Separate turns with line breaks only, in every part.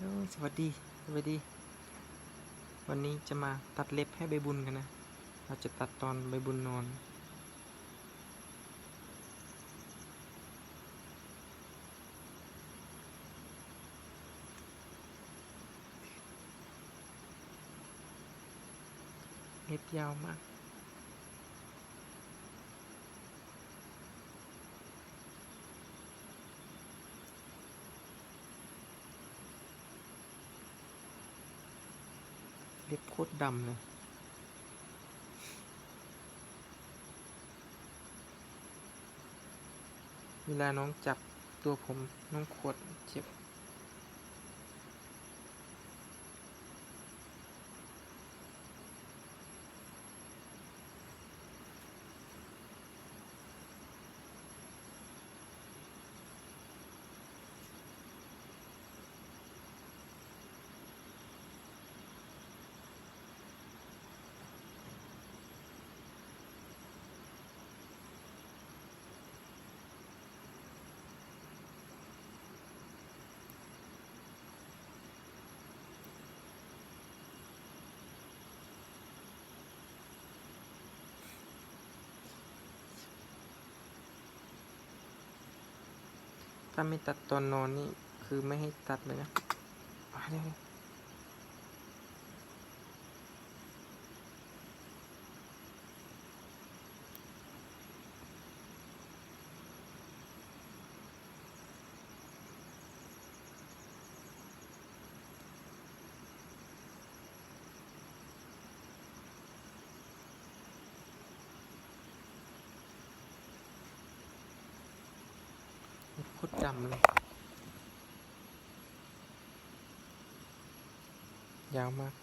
สวัสดี สวัสดี วันนี้จะมาตัดเล็บให้ใบบุญกันนะ เราจะตัดตอนใบบุญนอนเล็บยาวมาก เล็บโคตรดำเลยเวลาน้องจับตัวผมน้องขวดเจ็บ ถ้าไม่ตัดตอนนอนนี่คือไม่ให้ตัดเลยนะมาเลย ดำเลย ยาวมาก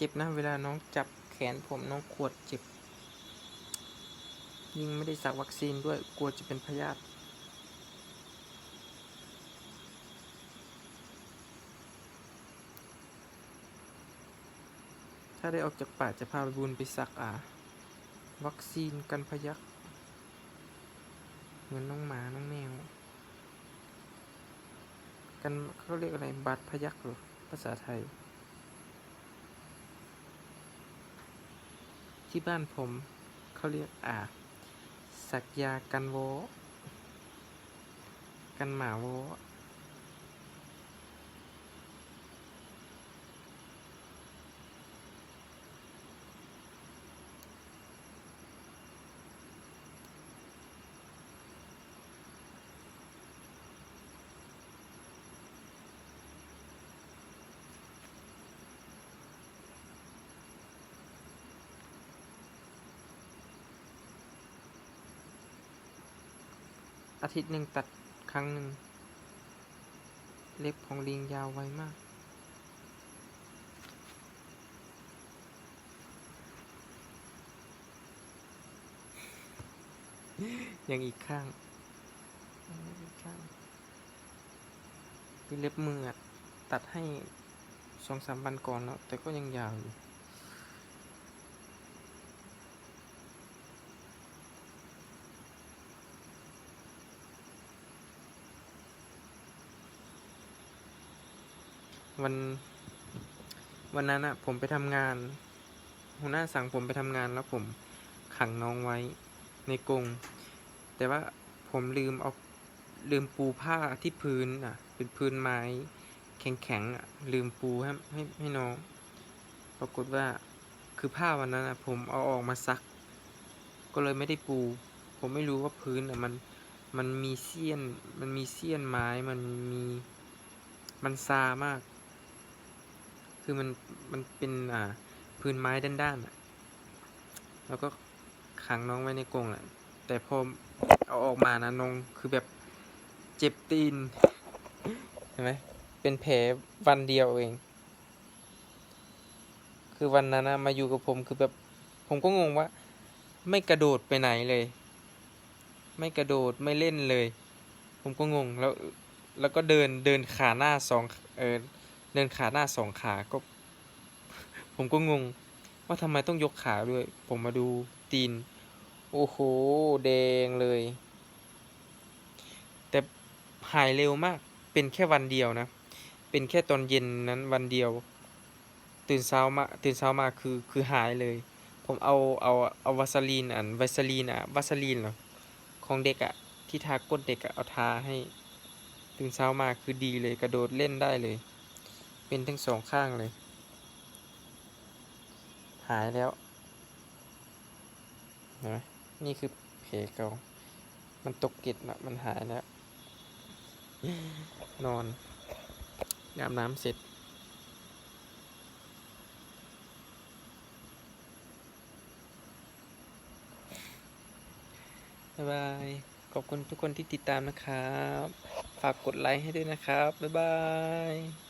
เจ็บนะ เวลาน้องจับแขนผมน้องขวดเจ็บ ยิ่งไม่ได้สักวัคซีนด้วยกลัวจะเป็นพยาธิถ้าได้ออกจากป่าจะพาไปบุญไปสักอ่า วัคซีนกันพยักเหมือนน้องหมา น้องแมว กันเขาเรียกอะไรบาดพยักหรือภาษาไทย ที่บ้านผมเขาเรียกอ่า สักยากันโว กันหมาโว อาทิตย์หนึ่งตัดครั้งหนึ่ง เล็บของลิงยาวไวมาก ยังอีกข้างยังอีกข้างคือเล็บมืออะตัดให้สองสามวันก่อนแล้ว แต่ก็ยังยาวอยู่ วัน วันนั้นอะผมไปทำงาน หัวหน้าสั่งผมไปทำงานแล้วผมขังน้องไว้ในกรงแต่ว่าผมลืมเอาลืมปูผ้าที่พื้นอะ เป็นพื้นไม้แข็งๆอะ ลืมปูให้ให้ให้น้อง ปรากฏว่าคือผ้าวันนั้นอะผมเอาออกมาซัก ก็เลยไม่ได้ปู ผมไม่รู้ว่าพื้นอะมันมันมีเสี้ยน มันมีเสี้ยนไม้มันมี มันซามาก คือมันมันเป็นอ่าพื้นไม้ด้านๆอะแล้วก็ขังน้องไว้ในกรงแหละ แต่พอเอาออกมานะน้องคือแบบเจ็บตีนเห็นไหมเป็นแผลวันเดียวเอง คือวันนั้นนะมาอยู่กับผมคือแบบผมก็งงว่า ไม่กระโดดไปไหนเลย ไม่กระโดดไม่เล่นเลย ผมก็งงแล้ว แล้วก็เดินเดินขาหน้าสองเออ ดินขาหน้าสองขาก็ ผมก็งง ว่าทำไมต้องยกขาด้วย ผมมาดูตีน โอ้โห แดงเลย แต่หายเร็วมาก เป็นแค่วันเดียวนะ เป็นแค่ตอนเย็นนั้นวันเดียวตื่นเช้ามาตื่นเช้ามาคือคือหายเลย ผมเอาเอาเอาวาสลีนอันวาสลีนอะวาสลีนเหรอของเด็กอะที่ทาก้นเด็กอะเอาทาให้ ตื่นเช้ามาคือดีเลยกระโดดเล่นได้เลย เป็นทั้งสองข้างเลย หายแล้วเห็นไหมนี่คือแผลเก่ามันตกกล็ดนะมันหายแล้ว นอนอาบน้ำเสร็จบ๊ายบาย ขอบคุณทุกคนที่ติดตามนะครับ ฝากกดไลค์ให้ด้วยนะครับ บ๊ายบาย